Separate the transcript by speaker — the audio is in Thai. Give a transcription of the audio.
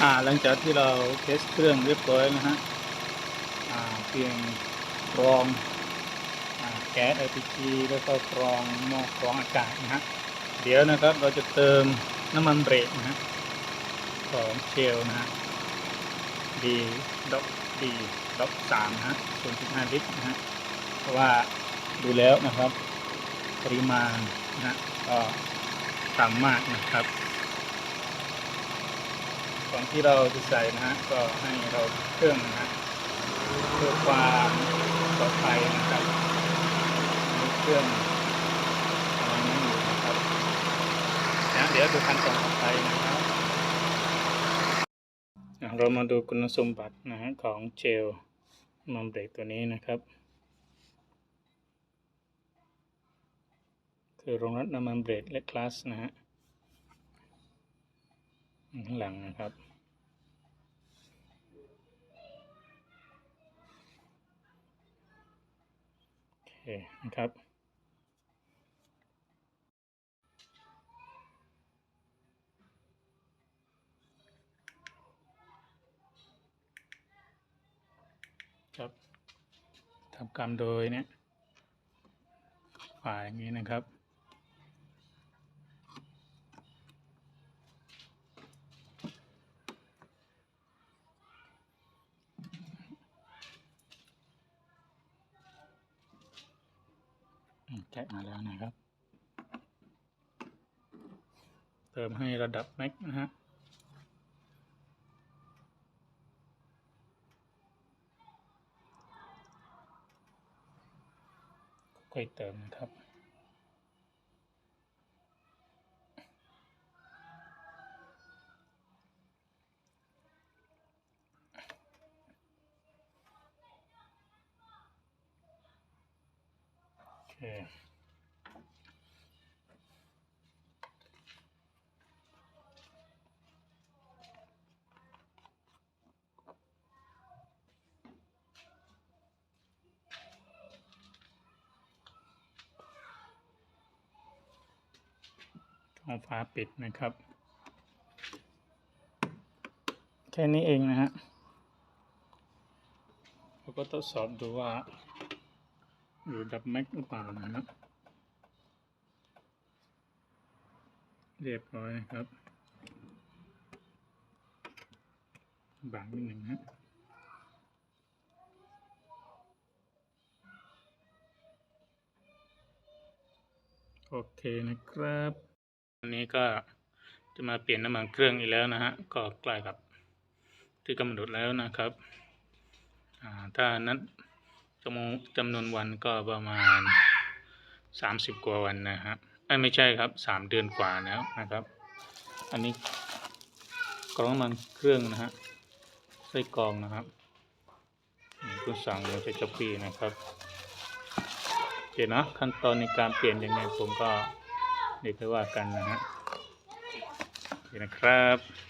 Speaker 1: อ่าหลังจากที่เราเทสเครื่องเรียบร้อยนะฮะอ่าเพียงกรองอ่าแก๊ส LPG แล้วก็กรองหม้อกรองอากาศนะฮะเดี๋ยวนะครับเราจะเติมน้ำมันเบรกนะฮะของเชลนะฮะดีด็อกดีด็อกสามนะฮะส่วนสิบห้าลิตรนะฮะเพราะว่าดูแล้วนะครับ ปริมาณนะฮะก็ต่ำมากนะครับ ก่อนที่เราจะใส่นะฮะก็ให้เราเครื่องนะฮะเพื่อความปลอดภัยนะครับเครื่องอะไรนั่นอยู่นะครับนะเดี๋ยวดูขั้นตอนต่อไปนะครับเรามาดูคุณสมบัตินะฮะของเจลมัมเบรกตัวนี้นะครับ คือรองรับน้ำมันเบรกและคลาสนะฮะ ข้างหลังนะครับ โอเคนะครับ ครับทำกรรมโดยเนี่ยฝ่ายอย่างนี้นะครับ กะมาแล้วนะครับ เติมให้ระดับแม็กนะฮะค่อยเติมนะครับโเคท้องฟ้าปิดนะครับ แค่นี้เองนะฮะเราก็ทดสอบดูว่า อยู่ดับแม็กหรือเปล่านะครับ เรียบร้อยนะครับบางนิดหนึ่งฮะโอเคนะครับ วันนี้ก็จะมาเปลี่ยนน้ำมันเครื่องอีกแล้วนะฮะก็ใกล้กับที่กำหนดแล้วนะครับถ้านั้นจำนวนจำนวนวันก็ประมาณสามสิบกว่าวันนะครับไม่ใช่ครับสามเดือนกว่าแล้วนะครับ อันนี้กรองน้ำมันเครื่องนะฮะไส้กรองนะครับคุณสั่งมาจากเจ้าพี่นะครับโอเคเนะขั้นตอนในการเปลี่ยนยังไงผมก็ เดี๋ยวไปว่ากันนะฮะโอเคนะครับ